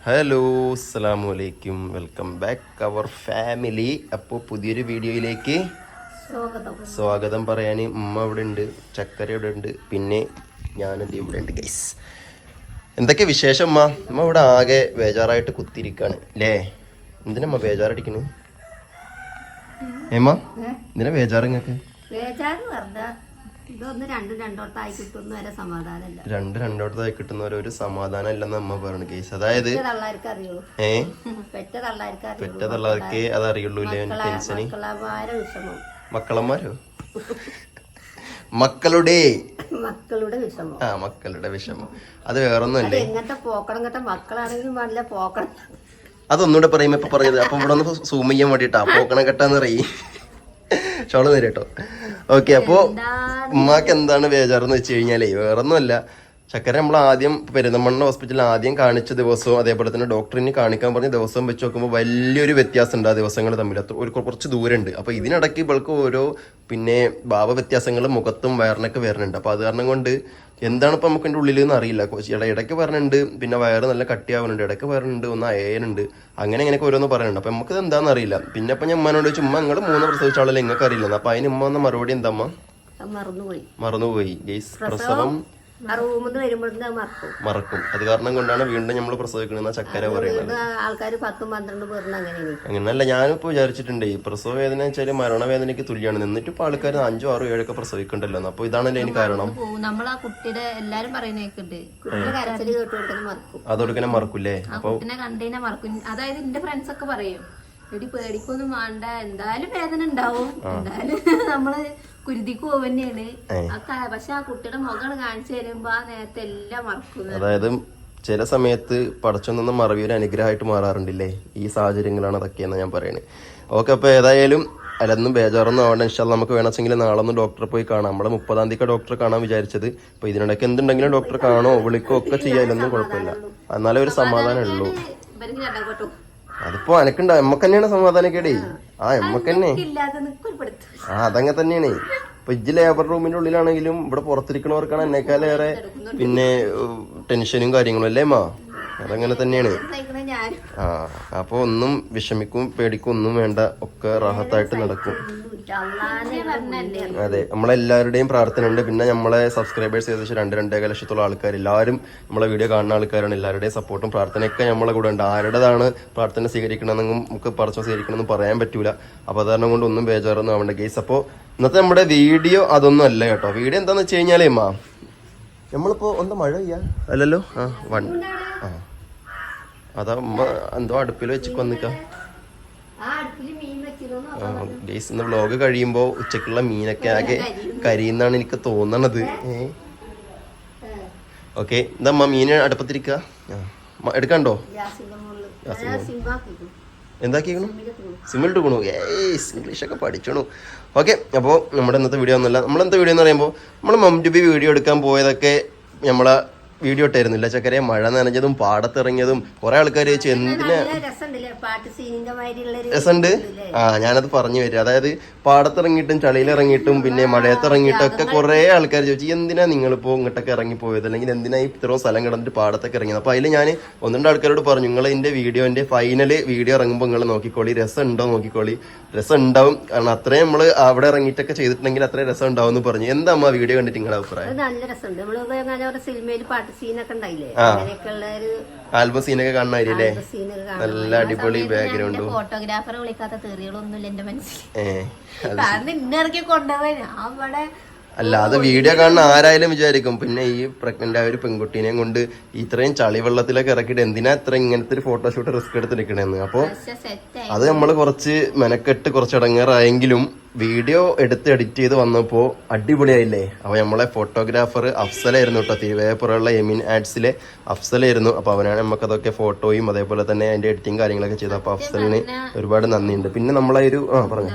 Hello അസ്സാം വലൈക്കും welcome back അവർ family. അപ്പോൾ പുതിയൊരു വീഡിയോയിലേക്ക് സ്വാഗതം. പറയാൻ ഉമ്മ ഇവിടെ ഉണ്ട് ചക്കര ഇവിടെ ഉണ്ട് പിന്നെ ഞാനത് ഇവിടെ ഉണ്ട് ഗൈസ് എന്തൊക്കെ വിശേഷം അമ്മ അമ്മ ഇവിടെ ആകെ ബേജാറായിട്ട് കുത്തിരിക്കാണ് അല്ലേ എന്തിനമ്മ ബേജാറടിക്കണു? ഏമ്മ? എന്തിനാ ബേജാറ് നിങ്ങൾക്ക് ബേജാറ് വെറുതെ ഇതൊന്ന് രണ്ടും രണ്ടോട്ടായി കിട്ടുന്ന വരെ സമാധാനമല്ല. രണ്ട് രണ്ടോടത്തായി കിട്ടുന്നവരെ ഒരു സമാധാനം ഇല്ലെന്ന് അമ്മ പറഞ്ഞു കേസ്. അതായത് ഏ? പെറ്റ തള്ളാർക്ക് അറിയുള്ളൂ ടെൻഷന്? മക്കളന്മാരോ? മക്കളുടെ മക്കളുടെ വിഷമം. ആ മക്കളുടെ വിഷമം. അത് വേറൊന്നുമല്ലേ? എങ്ങനത്തെ പോക്കണം കേട്ട മക്കളാണെങ്കിലും നല്ല പോക്കണം. അതൊന്നുകൂടെ പറയുമ്പോ ഇപ്പൊ പറഞ്ഞത് അപ്പൊ ഇവിടെ ഒന്ന് സൂം ചെയ്യാൻ വേണ്ടിട്ടാ പോക്കണം കെട്ടാന്ന് പറയും. ചോള തരും കേട്ടോ. ഓക്കെ അപ്പോ ഉമ്മാക്ക് എന്താണ് ബേജാറെന്ന് വെച്ച് കഴിഞ്ഞാലേ വേറൊന്നുമല്ല. ചക്കര നമ്മൾ ആദ്യം പെരുന്തമണ്ണ ഹോസ്പിറ്റലിൽ ആദ്യം കാണിച്ച ദിവസവും അതേപോലെ തന്നെ ഡോക്ടറിന് കാണിക്കാൻ പറഞ്ഞ ദിവസവും വെച്ച് നോക്കുമ്പോൾ വലിയൊരു വ്യത്യാസം ഉണ്ട് ആ ദിവസങ്ങൾ തമ്മിൽ. അത്ര- ഒരു കുറച്ച് ദൂരമുണ്ട്. അപ്പോൾ ഇതിനിടയ്ക്ക് ഇവൾക്ക് ഓരോ പിന്നെ ഭാവ വ്യത്യാസങ്ങൾ മുഖത്തും വയറിനൊക്കെ വരുന്നുണ്ട്. അപ്പോൾ അത് കാരണം കൊണ്ട് എന്താണ് ഇപ്പോൾ നമുക്ക് ഉള്ളിൽ എന്ന് അറിയില്ല. ഇട- ഇടയ്ക്ക് പറഞ്ഞിട്ടുണ്ട് പിന്നെ വയറ് നല്ല കട്ടിയാവുന്നുണ്ട് ഇടയ്ക്ക് പറഞ്ഞിട്ടുണ്ട് ഒന്ന് അയനുണ്ട്. അങ്ങനെ ഇങ്ങനെയൊക്കെ ഓരോന്ന് പറയുന്നുണ്ട്. അപ്പോൾ നമുക്ക് എന്താണെന്ന് അറിയില്ല. പിന്നെ അപ്പം ഞാൻ ഉമ്മനോട് ചുമ്മാ നിങ്ങൾ മൂന്ന് പ്രസവിച്ചാളല്ലോ നിങ്ങൾക്ക് അറിയില്ല അപ്പോൾ അതിന് ഉമ്മ വന്ന മറുപടി എന്താ അമ്മ മറന്നുപോയി. മറന്നുപോയി. പ്രസവം റൂമിൽ നിന്ന് വരുമ്പോഴത്തേക്ക് മറക്കും. മറക്കും. അത് കാരണം കൊണ്ടാണ് വീണ്ടും നമ്മൾ പ്രസവിക്കണമെന്ന ചക്കര പറയുന്നത്. ആൾക്കാർ പത്തും പന്ത്രണ്ടും പേർന്ന് അങ്ങനെ അങ്ങനല്ല ഞാനിപ്പോ വിചാരിച്ചിട്ടുണ്ട് ഈ പ്രസവ വേദന വെച്ചാൽ മരണവേദനയ്ക്ക് തുല്യമാണ് എന്നിട്ട് ഇപ്പൊ ആൾക്കാർ അഞ്ചോ ആറോ ഏഴൊക്കെ പ്രസവിക്കണ്ടല്ലോ. അപ്പൊ ഇതാണല്ലോ അതിന് കാരണം? നമ്മൾ ആ കുട്ടിയുടെ എല്ലാരും പറയുന്നേക്കുണ്ട് കരച്ചിൽ കേട്ട് കൊടുക്കുന്നത് മറക്കും. അതൊടുക്കനെ മറക്കൂലേ അപ്പൊ കണ്ടതിനെ മറക്കും. അതായത് എന്റെ ഫ്രണ്ട്സ് ഒക്കെ പറയും എടി പേടിക്കൊന്നും വേണ്ട. എന്തായാലും വേദന ഉണ്ടാവും. എന്തായാലും നമ്മൾ കുരുതിക്ക് പോവന്നെയാണ് പക്ഷെ ആ കുട്ടിയുടെ മുഖം കാണിച്ചു തരുമ്പോ ആ നേരത്തെ എല്ലാം മറക്കുന്നത് അതായത് ചില സമയത്ത് പടച്ചൊന്നും മറവി ഒരു അനുഗ്രഹമായിട്ട് മാറാറുണ്ടല്ലേ? ഈ സാഹചര്യങ്ങളാണ് അതൊക്കെയെന്ന് ഞാൻ പറയുന്നത് ഓക്കെ അപ്പൊ ഏതായാലും അല്ലെന്നും ബേജാറൊന്നും ആവണ്ട. ഇൻഷാൽ നമുക്ക് വേണമെങ്കിൽ നാളെ ഒന്ന് ഡോക്ടറെ പോയി കാണാം. നമ്മളെ മുപ്പതാം തീയതി ഡോക്ടറെ കാണാൻ വിചാരിച്ചത്. അപ്പൊ ഇതിനിടയ്ക്ക് എന്തുണ്ടെങ്കിലും ഡോക്ടറെ കാണോ വിളിക്കോ ഒക്കെ ചെയ്യാനൊന്നും കുഴപ്പമില്ല. എന്നാലേ ഒരു സമാധാനം ഉള്ളൂ അതിപ്പോ എനക്കുണ്ട എമ്മക്ക് തന്നെയാണ് സമാധാനക്കേടേ. ആ. എമ്മക്ക് തന്നെ ആ അതങ്ങനെ തന്നെയാണ്. ഇപ്പൊ ഇജ്ജ് ലേബർ റൂമിന്റെ ഉള്ളിലാണെങ്കിലും ഇവിടെ പുറത്തിരിക്കണവർക്കാണ് എന്നെക്കാളേറെ പിന്നെ ടെൻഷനും കാര്യങ്ങളും അല്ലേ മാ? അതങ്ങനെ തന്നെയാണ്. ആ അപ്പൊ ഒന്നും വിഷമിക്കും പേടിക്കും ഒന്നും വേണ്ട. ഒക്കെ റാഹത്തായിട്ട് നടക്കും. അതെ നമ്മളെല്ലാവരുടെയും പ്രാർത്ഥന ഉണ്ട്. പിന്നെ നമ്മളെ സബ്സ്ക്രൈബേഴ്സ് ഏകദേശം രണ്ട് രണ്ടേക ലക്ഷത്തോളം ആൾക്കാർ എല്ലാവരും നമ്മളെ വീഡിയോ കാണുന്ന ആൾക്കാരാണ്. എല്ലാവരുടെയും സപ്പോർട്ടും പ്രാർത്ഥനയൊക്കെ നമ്മളെ കൂടെ ഉണ്ട്. ആരുടേതാണ് പ്രാർത്ഥന സ്വീകരിക്കണമെന്നും നമുക്ക് പറച്ചോ സ്വീകരിക്കണമെന്നും പറയാൻ പറ്റൂല. അപ്പൊ അതുകാരണം കൊണ്ട് ഒന്നും ബേജാറൊന്നും ആവേണ്ട കേസ് അപ്പോ ഇന്നത്തെ നമ്മുടെ വീഡിയോ അതൊന്നും അല്ല കേട്ടോ. വീഡിയോ എന്താന്ന് വെച്ച് കഴിഞ്ഞാലേ മാ. നമ്മളിപ്പോ ഒന്ന് മഴ പെയ്യാ? അല്ലല്ലോ? ആ വൺ. അതാ എന്തോ അടുപ്പിൽ വെച്ച് കൊന്നിക്കാം ഗേസ് ഇന്ന് വ്ലോഗ് കഴിയുമ്പോ ഉച്ചക്കുള്ള മീനൊക്കെ ആകെ കരിയെന്നാണ് എനിക്ക് തോന്നണത്. ഓക്കെ എന്താ മീൻ അടുപ്പത്തിരിക്ക. എടുക്കണ്ടോ? എന്താക്കിക്കണു? സിമ്മിൽ എടുക്കണു ഏസ് ഇംഗ്ലീഷ് ഒക്കെ പഠിച്ചണു. ഓക്കെ അപ്പോൾ നമ്മുടെ ഇന്നത്തെ വീഡിയോ ഒന്നുമല്ല. നമ്മളെന്താ വീഡിയോ എന്ന് പറയുമ്പോൾ നമ്മൾ മംജുബി വീഡിയോ എടുക്കാൻ പോയതൊക്കെ നമ്മളെ വീഡിയോ ഇട്ടായിരുന്നില്ല ചക്കരെ മഴ നനഞ്ഞതും പാടത്തിറങ്ങിയതും കുറെ ആൾക്കാർ ചോദിച്ചു രസമുണ്ട്. ആ ഞാനത് പറഞ്ഞു വരും അതായത് പാടത്തിറങ്ങിയിട്ടും ചളിയിലിറങ്ങിയിട്ടും പിന്നെ മഴയത്തിറങ്ങിയിട്ടും ഒക്കെ കുറെ ആൾക്കാർ ചോദിച്ചു എന്തിനാ നിങ്ങളിപ്പോ ഇങ്ങോട്ടൊക്കെ ഇറങ്ങിപ്പോയത്? അല്ലെങ്കിൽ എന്തിനാ ഇത്രയും സ്ഥലം കിടന്നിട്ട് പാടത്തൊക്കെ ഇറങ്ങിയത്? അപ്പൊ അതിൽ ഞാൻ ഒന്ന് രണ്ട് ആൾക്കാരോട് പറഞ്ഞു നിങ്ങൾ എന്റെ വീഡിയോന്റെ ഫൈനൽ വീഡിയോ ഇറങ്ങുമ്പോൾ നിങ്ങൾ നോക്കിക്കോളി. രസം ഉണ്ടോ നോക്കിക്കോളി? രസം ഉണ്ടാവും കാരണം അത്രയും നമ്മൾ അവിടെ ഇറങ്ങിയിട്ടൊക്കെ ചെയ്തിട്ടുണ്ടെങ്കിൽ അത്രയും രസം ഉണ്ടാവും എന്ന് പറഞ്ഞു. എന്താ അമ്മ വീഡിയോ കണ്ടിട്ട് നിങ്ങളുടെ അഭിപ്രായം? നല്ല രസമുണ്ട്. നമ്മൾ സിനിമയിൽ പാട്ട് സീനൊക്കെ ഉണ്ടായില്ലേ? ആൽബം സീനൊക്കെ കാണാനായില്ലേ നല്ല അടിപൊളി ബാക്ക്ഗ്രൗണ്ടും ഫോട്ടോഗ്രാഫറെ വിളിക്കാത്ത തെറികളൊന്നുമില്ല എന്റെ മനസ്സിൽ. കാരണം ഇന്നിറക്കി കൊണ്ടുപോയി ഞാൻ അവിടെ അല്ല അത് വീഡിയോ കാണുന്ന ആരായാലും വിചാരിക്കും. പിന്നെ ഈ പ്രഗ്നന്റ് ആയ ഒരു പെൺകുട്ടീനെയും കൊണ്ട് ഇത്രയും ചളി വെള്ളത്തിലൊക്കെ ഇറക്കിയിട്ട് എന്തിനാ ഇത്ര ഇങ്ങനത്തെ ഒരു ഫോട്ടോഷൂട്ട് റിസ്ക് എടുത്ത് നിൽക്കണെന്ന് അപ്പൊ അത് നമ്മൾ കുറച്ച് മെനക്കെട്ട് കുറച്ച് ഇടങ്ങേറായെങ്കിലും വീഡിയോ എടുത്ത് എഡിറ്റ് ചെയ്ത് വന്നപ്പോൾ അടിപൊളിയായില്ലേ? അപ്പോൾ നമ്മളെ ഫോട്ടോഗ്രാഫർ അഫ്സലായിരുന്നു കേട്ടോ തിരുവേപ്പുറമുള്ള എമിൻ ആഡ്സിലെ അഫ്സലായിരുന്നു. അപ്പോൾ അവനാണ് നമുക്കതൊക്കെ ഫോട്ടോയും അതേപോലെ തന്നെ അതിന്റെ എഡിറ്റിംഗ് കാര്യങ്ങളൊക്കെ ചെയ്തത്. അപ്പൊ അഫ്സലിന് ഒരുപാട് നന്ദിയുണ്ട്. പിന്നെ നമ്മളെ ഒരു ആ പറഞ്ഞു.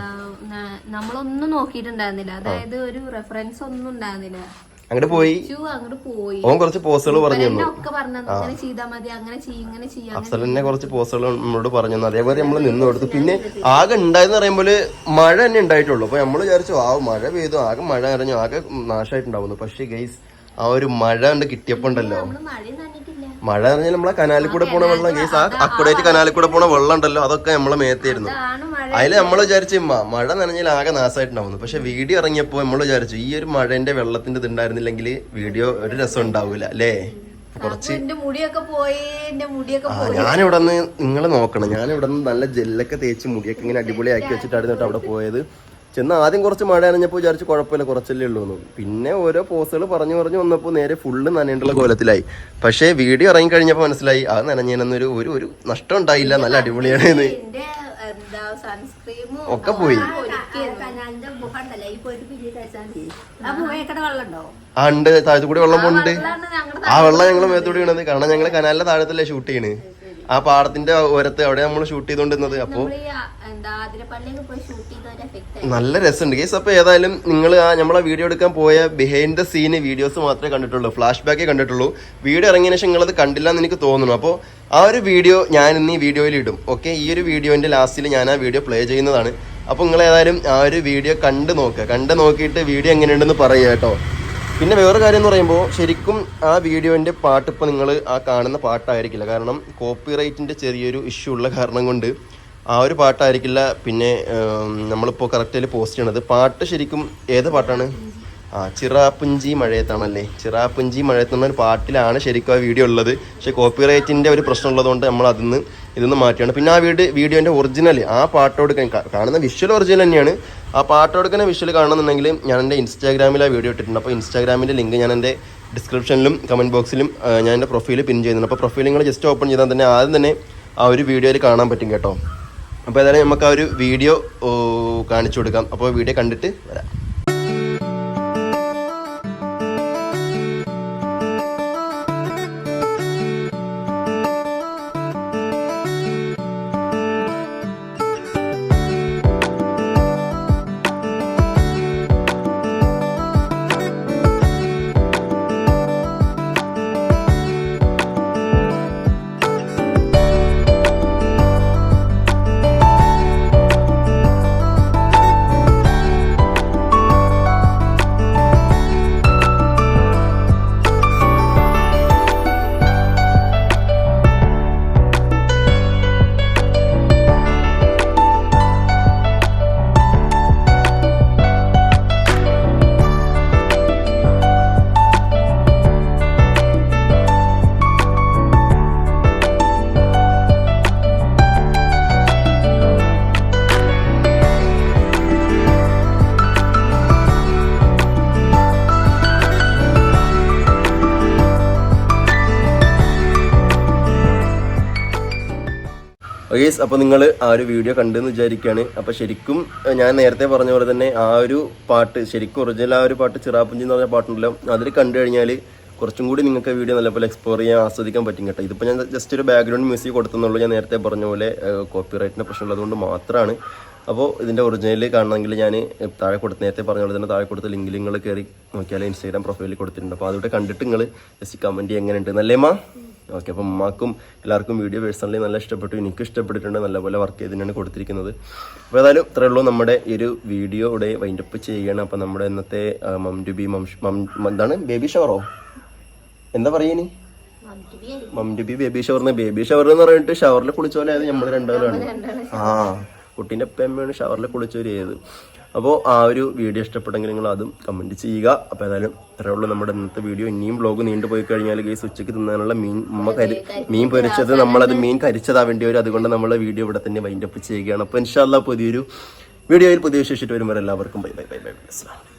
നമ്മളൊന്നും നോക്കിയിട്ടുണ്ടായിരുന്നില്ല. അതായത് ഒരു റെഫറൻസ് ഒന്നും ഉണ്ടായിരുന്നില്ല. അങ്ങോട്ട് പോയി. അങ്ങോട്ട് പോയി. ഓൻ കുറച്ച് പോസ്റ്റുകൾ പറഞ്ഞു അഫ്സലിനെ കുറച്ച് പോസ്റ്റുകൾ നമ്മളോട് പറഞ്ഞു അതേപോലെ നമ്മൾ നിന്ന് കൊടുത്തു. പിന്നെ ആകെ ഉണ്ടായെന്ന് പറയുമ്പോൾ മഴ തന്നെ ഉണ്ടായിട്ടുള്ളൂ. അപ്പൊ നമ്മൾ വിചാരിച്ചു ആ മഴ പെയ്തു. ആകെ മഴ അറിഞ്ഞു ആകെ നാശമായിട്ടുണ്ടാവുന്നു പക്ഷേ ഗൈസ് ആ ഒരു മഴ കണ്ട് കിട്ടിയപ്പോ ഉണ്ടല്ലോ. മഴ പറഞ്ഞാൽ നമ്മളെ കനാലിൽ കൂടെ പോണ വെള്ളം കേസ് ആ അക്കുടേറ്റ് കനാലിൽ കൂടെ പോണ വെള്ളം ഉണ്ടല്ലോ അതൊക്കെ നമ്മളെ മേത്തായിരുന്നു അതിൽ നമ്മൾ വിചാരിച്ചു "ഇമ്മ, മഴ നനഞ്ഞാൽ ആകെ നാശമായിട്ടുണ്ടാവുന്നു പക്ഷെ വീഡിയോ ഇറങ്ങിയപ്പോ നമ്മൾ വിചാരിച്ചു ഈ ഒരു മഴന്റെ വെള്ളത്തിന്റെ ഇത് ഉണ്ടായിരുന്നില്ലെങ്കിൽ വീഡിയോ ഒരു രസം ഉണ്ടാവൂല അല്ലേ? കുറച്ച് ഞാനിവിടെ നിന്ന് നിങ്ങൾ നോക്കണം. ഞാനിവിടെ നിന്ന് നല്ല ജെല്ലൊക്കെ തേച്ച് മുടിയൊക്കെ ഇങ്ങനെ അടിപൊളിയാക്കി വെച്ചിട്ടായിരുന്നു അവിടെ പോയത്. ചെന്ന് ആദ്യം കുറച്ച് മഴ നനഞ്ഞപ്പോൾ വിചാരിച്ചു കുഴപ്പമില്ല കുറച്ചല്ലേ ഉള്ളൂ എന്ന്. പിന്നെ ഓരോ പോസ്റ്റുകൾ പറഞ്ഞു പറഞ്ഞു വന്നപ്പോൾ നേരെ ഫുള്ള് നനയേണ്ടുള്ള കോലത്തിലായി. പക്ഷേ വീഡിയോ ഇറങ്ങി കഴിഞ്ഞപ്പോൾ മനസ്സിലായി അത് നനഞ്ഞതിനൊന്നൊരു ഒരു ഒരു നഷ്ടം ഉണ്ടായില്ല നല്ല അടിപൊളിയാണ് എന്ന്. ഒക്കെ പോയി. ആ ഉണ്ടോ ആ ഉണ്ട്. താഴത്തു കൂടി വെള്ളം പോണ്ട് ആ വെള്ളം ഞങ്ങൾ മേത്തോട് വീണത്. കാരണം ഞങ്ങൾ കനാലിന്റെ താഴത്തല്ലേ ഷൂട്ട് ചെയ്യണ്. ആ പാടത്തിന്റെ ഓരത്ത് അവിടെ നമ്മൾ ഷൂട്ട് ചെയ്തോണ്ടിരുന്നത്. ഒരു നല്ല രസമുണ്ട്. കേസ് അപ്പൊ ഏതായാലും നിങ്ങൾ ആ നമ്മളെ വീഡിയോ എടുക്കാൻ പോയ ബിഹൈൻഡ് ദ സീന് വീഡിയോസ് മാത്രമേ കണ്ടിട്ടുള്ളൂ. ഫ്ലാഷ് ബാക്കേ കണ്ടിട്ടുള്ളൂ. വീഡിയോ ഇറങ്ങിയ ശേഷം നിങ്ങളത് കണ്ടില്ല എന്ന് എനിക്ക് തോന്നുന്നു. അപ്പോൾ ആ ഒരു വീഡിയോ ഞാൻ ഇന്ന് ഈ വീഡിയോയിൽ ഇടും. ഓക്കെ ഈ ഒരു വീഡിയോന്റെ ലാസ്റ്റിൽ ഞാൻ ആ വീഡിയോ പ്ലേ ചെയ്യുന്നതാണ്. അപ്പോൾ നിങ്ങൾ ഏതായാലും ആ ഒരു വീഡിയോ കണ്ടു നോക്കുക കണ്ടു നോക്കിയിട്ട് വീഡിയോ എങ്ങനെയുണ്ടെന്ന് പറയുക കേട്ടോ. പിന്നെ വേറെ കാര്യം എന്ന് പറയുമ്പോൾ ശരിക്കും ആ വീഡിയോന്റെ പാട്ട് ഇപ്പോൾ നിങ്ങൾ ആ കാണുന്ന പാട്ടായിരിക്കില്ല. കാരണം കോപ്പിറൈറ്റിന്റെ ചെറിയൊരു ഇഷ്യൂ ഉള്ള കാരണം കൊണ്ട് ആ ഒരു പാട്ടായിരിക്കില്ല. പിന്നെ നമ്മളിപ്പോൾ കറക്റ്റിൽ പോസ്റ്റ് ചെയ്യണത്. പാട്ട് ശരിക്കും ഏത് പാട്ടാണ്? ആ ചിറാപ്പുഞ്ചി മഴയത്താണല്ലേ? ചിറാപ്പുഞ്ചി മഴയത്തുന്ന ഒരു പാട്ടിലാണ് ശരിക്കും ആ വീഡിയോ ഉള്ളത്. പക്ഷെ കോപ്പിറൈറ്റിന്റെ ഒരു പ്രശ്നം ഉള്ളതുകൊണ്ട് നമ്മൾ അതിന്ന് ഇതൊന്ന് മാറ്റിയാണ്. പിന്നെ ആ വീട് വീഡിയോന്റെ ഒറിജിനൽ ആ പാട്ടോട് കാ- കാണുന്ന വിഷ്വൽ ഒറിജിനൽ തന്നെയാണ്. ആ പാട്ടോടുക്കുന്ന വിഷ്വൽ കാണണമെന്നുണ്ടെങ്കിൽ ഞാൻ എന്റെ ഇൻസ്റ്റാഗ്രാമിൽ ആ വീഡിയോ ഇട്ടിട്ടുണ്ട്. അപ്പോൾ ഇൻസ്റ്റാഗ്രാമിന്റെ ലിങ്ക് ഞാൻ എന്റെ ഡിസ്ക്രിപ്ഷനിലും കമന്റ് ബോക്സിലും ഞാൻ എന്റെ പ്രൊഫൈൽ പിൻ ചെയ്യുന്നുണ്ട് അപ്പോൾ പ്രൊഫൈൽ നിങ്ങൾ ജസ്റ്റ് ഓപ്പൺ ചെയ്താൽ തന്നെ ആദ്യം തന്നെ ആ ഒരു വീഡിയോയിൽ കാണാൻ പറ്റും കേട്ടോ. അപ്പോൾ ഏതായാലും നമുക്ക് ആ ഒരു വീഡിയോ കാണിച്ചു കൊടുക്കാം. അപ്പോൾ വീഡിയോ കണ്ടിട്ട് വരാം. ഓക്കെ അപ്പോൾ നിങ്ങൾ ആ ഒരു വീഡിയോ കണ്ടെന്ന് വിചാരിക്കുകയാണ് അപ്പോൾ ശരിക്കും ഞാൻ നേരത്തെ പറഞ്ഞ പോലെ തന്നെ ആ ഒരു പാട്ട് ശരിക്കും ഒറിജിനൽ ആ ഒരു പാട്ട് ചിറാപ്പുഞ്ചി എന്ന് പറഞ്ഞ പാട്ടുണ്ടല്ലോ അതിൽ കണ്ടു കഴിഞ്ഞാൽ കുറച്ചും കൂടി നിങ്ങൾക്ക് വീഡിയോ നല്ലപോലെ എക്സ്പ്ലോർ ചെയ്യാൻ ആസ്വദിക്കാൻ പറ്റും കേട്ടോ. ഇതിപ്പോൾ ഞാൻ ജസ്റ്റ് ഒരു ബാക്ക്ഗ്രൗണ്ട് മ്യൂസിക് കൊടുത്തെന്നുള്ളൂ ഞാൻ നേരത്തെ പറഞ്ഞ പോലെ കോപ്പിറൈറ്റിന്റെ പ്രശ്നമുള്ളതുകൊണ്ട് മാത്രമാണ് അപ്പോൾ ഇതിന്റെ ഒറിജിനൽ കാണണമെങ്കിൽ ഞാൻ താഴെ കൊടുത്ത് നേരത്തെ പറഞ്ഞ പോലെ തന്നെ താഴെ കൊടുത്ത ലിങ്കിൽ നിങ്ങൾ കയറി നോക്കിയാൽ ഇൻസ്റ്റാഗ്രാം പ്രൊഫൈലിൽ കൊടുത്തിട്ടുണ്ട്. അപ്പോൾ അതിവിടെ കണ്ടിട്ട് നിങ്ങൾ ജസ്റ്റ് കമന്റ് എങ്ങനെയുണ്ട്. നല്ലേമാ ഓക്കെ അപ്പം ഉമ്മാക്കും എല്ലാവർക്കും വീഡിയോ പേഴ്സണലി നല്ല ഇഷ്ടപ്പെട്ടു എനിക്ക് ഇഷ്ടപ്പെട്ടിട്ടുണ്ട് നല്ലപോലെ വർക്ക് ചെയ്തിട്ടാണ് കൊടുത്തിരിക്കുന്നത്. അപ്പോൾ ഏതായാലും ഇത്രയേ ഉള്ളൂ നമ്മുടെ ഈ ഒരു വീഡിയോ ഇവിടെ വൈൻഡപ്പ് ചെയ്യണം. അപ്പം നമ്മുടെ ഇന്നത്തെ മം ടു ബി മം എന്താണ്? ബേബി ഷവറോ എന്താ പറയുക mom to be baby shower baby shower എന്ന് പറഞ്ഞിട്ട് ഷവറിൽ കുളിച്ച പോലെ ആയത് നമ്മൾ രണ്ടുപേരാണ് ആ കുട്ടീന്റെ അമ്മയാണ് ഷവറിൽ കുളിച്ചൊരു ചെയ്ത് അപ്പോൾ ആ ഒരു വീഡിയോ ഇഷ്ടപ്പെട്ടെങ്കിൽ നിങ്ങൾ അതും കമന്റ് ചെയ്യുക. അപ്പോൾ ഏതായാലും ഇത്രയേ ഉള്ളൂ നമ്മുടെ ഇന്നത്തെ വീഡിയോ. ഇനിയും ബ്ലോഗ് നീണ്ടു പോയി കഴിഞ്ഞാൽ ഗേസ് ഉച്ചയ്ക്ക് തിന്നാനുള്ള മീൻ ഉമ്മ കരി മീൻ പൊരിച്ചത് നമ്മളത് മീൻ കരിച്ചതാ വേണ്ടി വരും. അതുകൊണ്ട് നമ്മൾ വീഡിയോ ഇവിടെ തന്നെ വൈൻഡപ്പ് ചെയ്യുകയാണ്. അപ്പോൾ ഇൻഷാല്ല പുതിയൊരു വീഡിയോയിൽ പുതിയ വിശേഷിച്ചിട്ട് വരുമ്പോൾ എല്ലാവർക്കും ബൈ ബൈ ബൈ ബൈ അലൈക്കും.